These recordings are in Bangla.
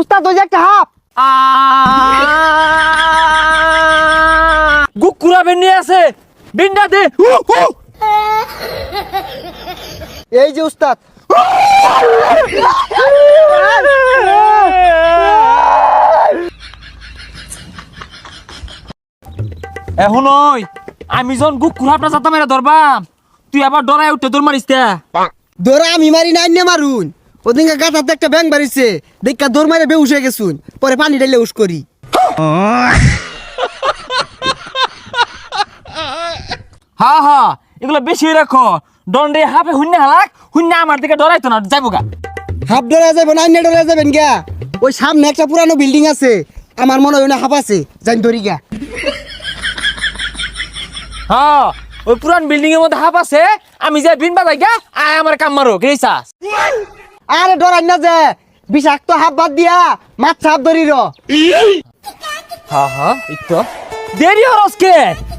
উস্তাদ ওই যে একটা হাফ। গুকুরা বেনি আছে বিন্ডা দে। এই যে উস্তাদ। এখন ওই আমি যখন গুকুরা আপনার যাতা মেরে ধরবাম তুই আবার ডরাই উঠতে তোর মারিস দৌড়া আমি মারি নে মারুন। ওদিনকে গাথাতে একটা ব্যাং বাড়িছে দেখা দৌড় মারে বেউস হয়ে গেছুন পরে পানি ঢাইলে উস করি। হা হা এগুলো বেশি রাখো। দণ্ডে হাফে শূন্য হালাক শূন্য আমার দিকে ডরাইতো না যাইব গা। হাফ ডরা যাবেন আইনে ডরা যাবেন গা ওই সামনে একটা পুরানো বিল্ডিং আছে আমার মনে হয় না হাফ আছে জানি ধরি গা হ্যাঁ ওই পুরান বিল্ডিং এর মধ্যে হাফ আছে আমি যে বিন বাজাই গা আয় আমার কাম মারো চাস আরে ডরাই না যে বিষাক্ত হাফ বাদ দিয়া মাছ হাফ ধরি র। হ্যাঁ হ্যাঁ ইতো দেরি হরস কে?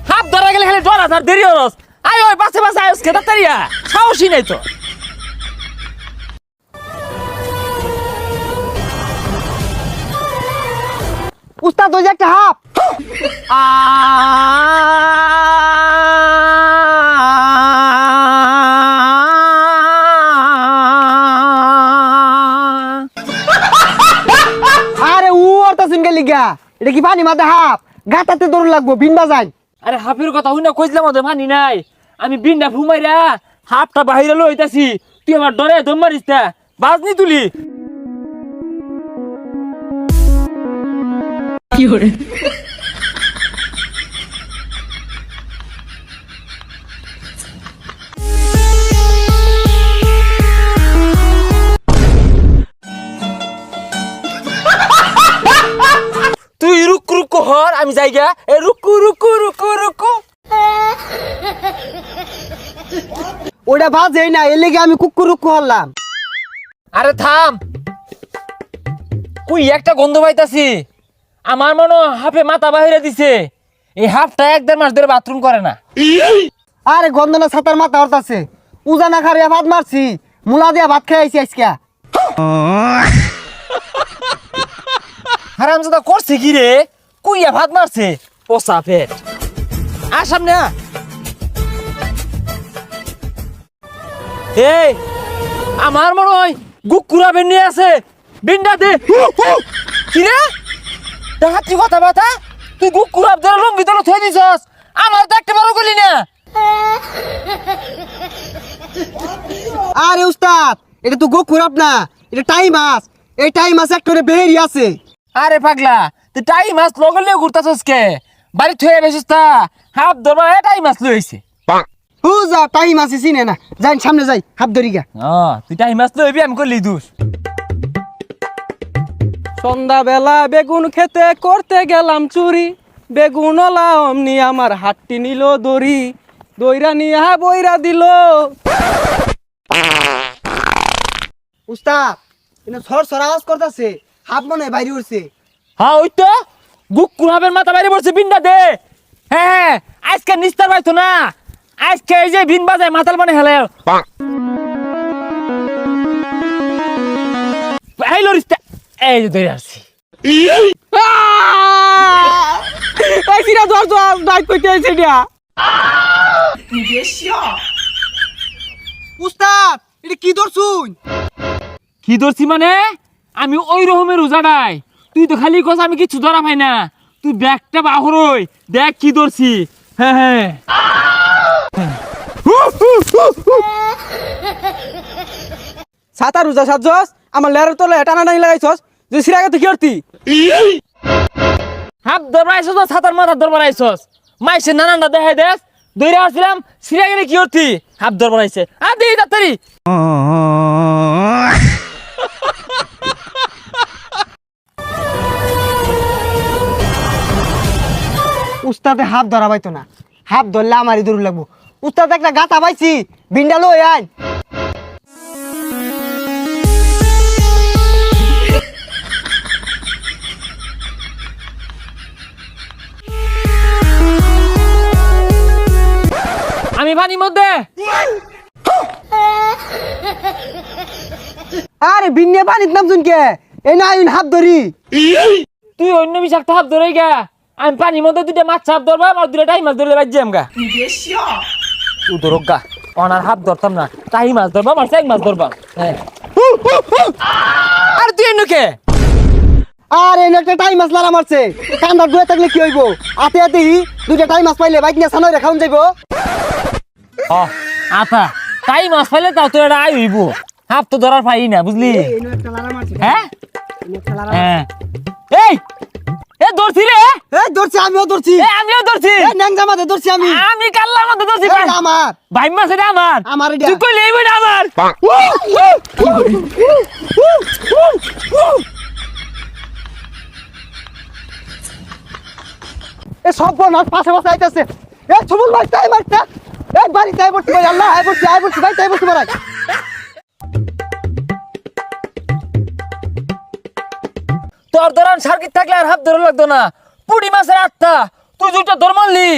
হাফ ধরা গেলে খালি ডরা তার দেরি হরস। আয় ওই পাশে পাশে আয়স কে তাড়াতাড়িয়া সাহসী নাই তো। উস্তাদ ওই যে একটা হাফ আরে লিগা এটা কি পানি মাথা হাফ? গাতাতে দৌড় লাগবো বিন বাজাই। আরে হাফের কথা হই কইলাম ওদের মানি নাই। আমি বিনটা ফুমাইরা হাফটা বাহিরে লইতাছি তুই আমার ডরে দম মারিস তা। বাজনি তুলি। তুই আমি যাইগা এ রুকু রুকু রুকু রুকু। ওটা বাজেই না এর লেগে আমি কুকুর রুকু হলাম। আরে থাম। কুই একটা গন্ধ পাইতাছি। আমার মনে হাফে মাথা বাহিরে দিছে। এই হাফটা এক দেড় মাস ধরে বাথরুম করে না। আরে গন্ধনা ছাতার মাথা হরতাছে। উজানা খারিয়া ভাত মারছি মুলা দিয়া ভাত খাই আইছি আজকে। হারাম দাদা করছে কি রে? কুইয়া ভাত মারছে? পচা পেট আর সামনে এই আমার মনে হয় গুকুরা বেন্নি আছে। বিন্ডা দে। হু, হু। কি রে? কথা বাতা তুই গুকুরা ধরে লঙ্গি তোর থই দিছস। আমার তো একটা বড় গলি না। আরে উস্তাদ এটা তো গোকুর আপনা এটা টাইম মাছ এই টাইম মাছ একটা বেহেরি আছে। আরে পাগলা টাই মাছ লগলে ঘুরতাছস কে? বাড়ি থয়ে বেসিস তা। হাফ ধরবা এটাই মাছ লইছে। হু যা টাইম আছে চিনে না। যাই সামনে যাই হাত ধরি গা। তুই টাইম মাছ লইবি আমি করলি দোষ। সন্ধ্যাবেলা বেগুন খেতে করতে গেলাম চুরি। বেগুন অমনি আমার হাতটি নিল দড়ি। দইরা নিয়া বইরা দিল। উস্তাদ এটা সর সর আওয়াজ করতেছে। হাত মনে হয় বাইরে উঠছে হ্যাঁ ওই তো? গুকুর হাবের মাথা বাইরে পড়ছে বিনটা দে হ্যাঁ হ্যাঁ আজকে নিস্তার পাইতো না। আজকে এই যে বিন বাজায় মাতাল মানে হেলে। এই লরিস্তা এই যে ধরে আসছি। এই সিরা ধর ধর ডাইট কইতে আইছে দিয়া উস্তাদ এটা কি ধরছুন? কি ধরছি মানে? আমি ওই রকমের উজাডাই তুই তো খালি কস আমি কিছু ধরা পাই না। তুই ব্যাগটা বাহরই দেখ কি ধরছি। হ্যাঁ হ্যাঁ সাতা রুজা সাজস আমার লেয়ারের তলে টানা টানি লাগাইছস? যে সিরাগে তো কি করতি? হাত ধরবার আইসস না ছাতার মাথা ধরবার আইসস মাইসে নানানটা দেখাই দেস দইরা আসছিলাম সিরিয়া গেলে কি করতি? হাত ধরবার আইসে আ দিই তাড়াতাড়ি উস্তাদে হাত ধরা পাইতো না। হাত ধরলে আমারই দূর লাগবো। উস্তাদ একটা গাতা পাইছি। বিন্ডা লই আই আমি পানির মধ্যে। আরে বিন্নে পানিত নামছুন কে এই না আইন হাত ধরি। তুই অন্য বিষাক্ত হাত ধরে গা। আমি পানির মধ্যে দুটা মাছ হাফ ধরবাম আর দুটা টাই মাছ ধরলে বাজ্যাম গা তুই ধরক গা। অনার হাফ ধরতাম না টাই মাছ ধরবাম আর চাই মাছ ধরবাম হ্যাঁ। আর তুই এনে কে? আর এনে একটা টাইম মাছ লারা মারছে। কান্দার দুয়ে থাকলে কি হইব? আতে আতে দুইটা টাইম মাছ পাইলে বাইক নিয়ে সানয় রেখাউন যাইব। ও আতা টাই মাছ পাইলে তাও তোর এটা আই হইব। হাফ তো ধরার পাই না বুঝলি? হ্যাঁ? হ্যাঁ। ধরছি রে? এই ধরছি আমিও ধরছি। এ আমিও ধরছি। এই ন্যাংজা মাঝে ধরছি আমি। আমি কাল্লার মধ্যে ধরছি এটা আমার। ভাই মাছ এটা আমার। আমার এটা। তুই কইলে এই বইটা আমার। এ সব মাছ পাশে পাশে আইতাছে। এ সুমন ভাই তাই মারছে। এই বাড়ি তাই পড়ছি ভাই আল্লাহ আই পড়ছি আই পড়ছি ভাই তাই পড়ছি ভাই তোর ধরান সার্কিট থাকলে আর হাত ধরে লাগতো না। পুডি মাছের আটটা তুই দুইটা ধর মারলি।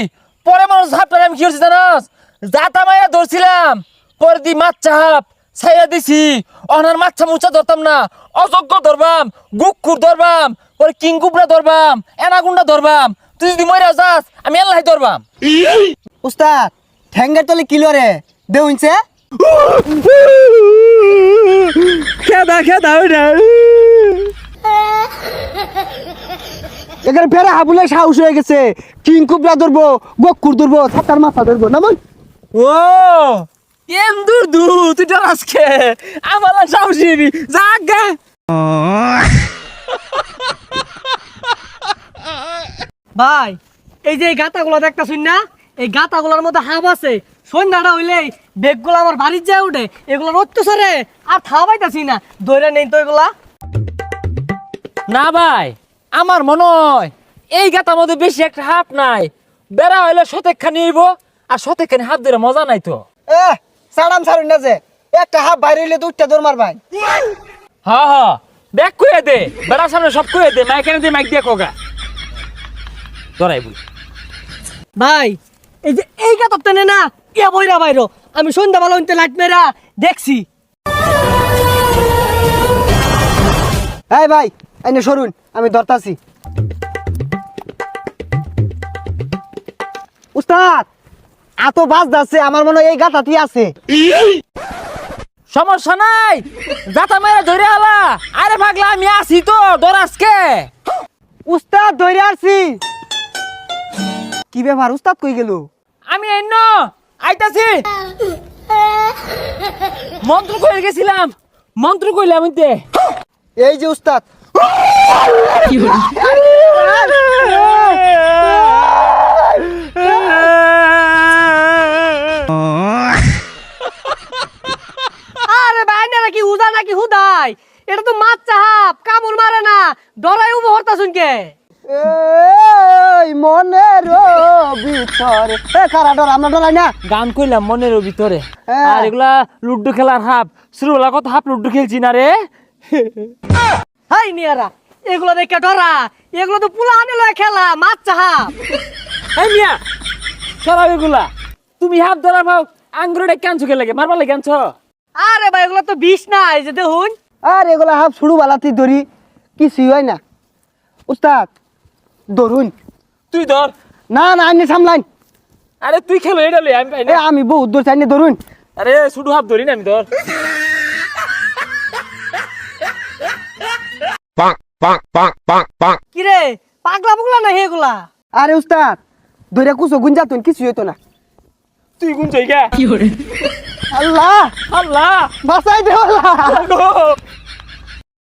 পরে মানুষ হাফটা আমি কি করছি জানাস? জাতা মায়া ধরছিলাম পরে দি মাছ চাহাপ ছাইয়া দিছি। অনার মাছা মুছা ধরতাম না অযোগ্য ধরবাম গুকুর ধরবাম পরে কিংকুপড়া ধরবাম এনাগুন্ডা ধরবাম। তুই যদি মরে যাস আমি আল্লাহ ধরবাম। উস্তাদ ঠ্যাঙ্গার তলে কিলো রে দেউনছে খেদা খেদা ওইটা এখানে ফেরা হাবুলে সাহস হয়ে গেছে। কিং কুবরা ধরবো গকুর ধরবো ছাতার মাথা ধরবো। না মন ও এম দূর দূর তুই আমার সাহসী জাগা ভাই এই যে এই গাতাগুলো দেখতাছুন না? এই গাতাগুলোর মধ্যে হাম আছে। সন্ধ্যাটা হইলেই বেগগুলো আমার বাড়ির যায় উঠে। এগুলো অত্যাচারে আর থাওয়া পাইতাছি না। ধরে নেই তো এগুলা। না ভাই আমার মনে হয় এই গাতার মধ্যে বেশি একটা হাফ নাই। বেড়া হইলে সতেকখানি হইব আর সতেকখানি হাফ ধরে মজা নাই তো। এ সাড়াম সারুন না যে একটা হাফ বাইরে হইলে উঠটা দৌড় মারবাই হা হা দেখ কুয়ে দে বেড়া সামনে সব কুয়ে দে মাইক এনে দে মাইক দিয়ে কোগা। ধরাই বল। ভাই এই যে এই গাতার টেনে না ইয়া বইরা বাইরো আমি সন্ধ্যা সন্ধ্যাবেলা উনতে লাইট মেরা দেখছি। এই ভাই এনে সরুন আমি ধরতাছি। উস্তাদ এত বাস যাচ্ছে আমার মনে হয় এই গাতাতি আছে। সমস্যা নাই যাতা মেরে ধরে আলা। আরে পাগলা আমি আছি তো ডর আজকে। উস্তাদ ধরে আসছি কি ব্যাপার উস্তাদ কই গেল? আমি এন্ন আইতাছি। মন্ত্র কইলে গেছিলাম মন্ত্র কইলাম ইতে এই যে উস্তাদ আরে ভাই না নাকি উদা নাকি হুদাই? এটা তো মাছ চাহাপ কামড় মারে না। ডরাই উবো হরতাছুন কে এই মনের ভিতরে। এ কারা ডর? আমরা ডরাই না। গান কইলাম মনের ভিতরে। হ্যাঁ। আর এগুলা লুড্ডু খেলার হাফ শুরুবেলা কত হাফ লুড্ডু খেলছি না রে? হাই নিয়ারা এগুলো দেখে ডরা। এগুলো তো পুলা আনে লয় খেলা মাছ চাহাপ এই মিয়া সরাব এগুলা। তুমি হাফ ধরা ভাও আঙ্গুরে ক্যান্সু খেলে মারবার লাগে ক্যান্সু আরে ভাই এগুলো তো বিষ না এই যে দেখুন। আর এগুলা হাফ শুরু বালাতি ধরি কিছুই হয় না। উস্তাদ ধরুন। তুই ধর। না না আইনে সামলাইন। আরে তুই খেলো এটা লই আমি পাই না। আমি বহুত দূর চাইনে ধরুন। আরে শুধু হাফ ধরি না আমি ধর। Bonk, পাক পাক পাক। কিরে পাগলা রে পাগলা না হেগুলা আরে উস্তাদ ধরে কুসো গুঞ্জাতুন কিছু হইতো না। তুই কোন জায়গা আল্লাহ! আল্লাহ! বাসাই দে আল্লাহ!